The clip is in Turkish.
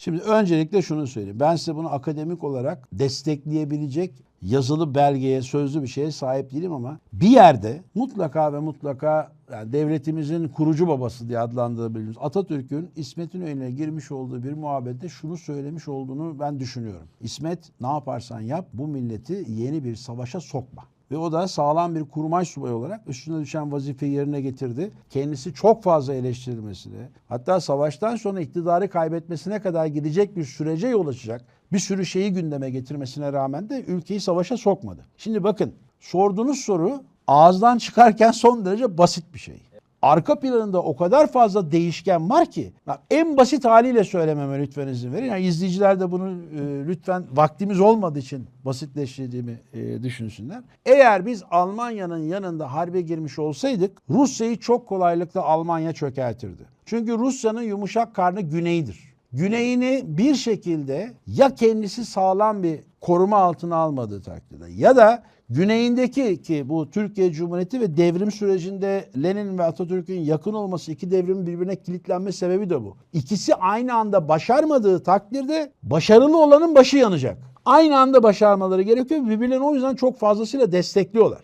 Şimdi öncelikle şunu söyleyeyim. Ben size bunu akademik olarak destekleyebilecek yazılı belgeye, sözlü bir şeye sahip değilim ama bir yerde mutlaka ve mutlaka yani devletimizin kurucu babası diye adlandırabildiğimiz Atatürk'ün İsmet İnönü'ne girmiş olduğu bir muhabbette şunu söylemiş olduğunu ben düşünüyorum. İsmet ne yaparsan yap bu milleti yeni bir savaşa sokma. Ve o da sağlam bir kurmay subayı olarak üstüne düşen vazifeyi yerine getirdi. Kendisi çok fazla eleştirilmesine, hatta savaştan sonra iktidarı kaybetmesine kadar gidecek bir sürece yol açacak bir sürü şeyi gündeme getirmesine rağmen de ülkeyi savaşa sokmadı. Şimdi bakın sorduğunuz soru ağızdan çıkarken son derece basit bir şey. Arka planında o kadar fazla değişken var ki bak en basit haliyle söylememe lütfen izin verin. Yani izleyiciler de bunu e, lütfen vaktimiz olmadığı için basitleştirdiğimi e, düşünsünler. Eğer biz Almanya'nın yanında harbe girmiş olsaydık Rusya'yı çok kolaylıkla Almanya çökertirdi. Çünkü Rusya'nın yumuşak karnı güneydir. Güneyini bir şekilde ya kendisi sağlam bir koruma altına almadığı takdirde ya da güneyindeki ki bu Türkiye Cumhuriyeti ve devrim sürecinde Lenin ve Atatürk'ün yakın olması iki devrimin birbirine kilitlenme sebebi de bu. İkisi aynı anda başarmadığı takdirde başarılı olanın başı yanacak. Aynı anda başarmaları gerekiyor. Birbirlerini o yüzden çok fazlasıyla destekliyorlar.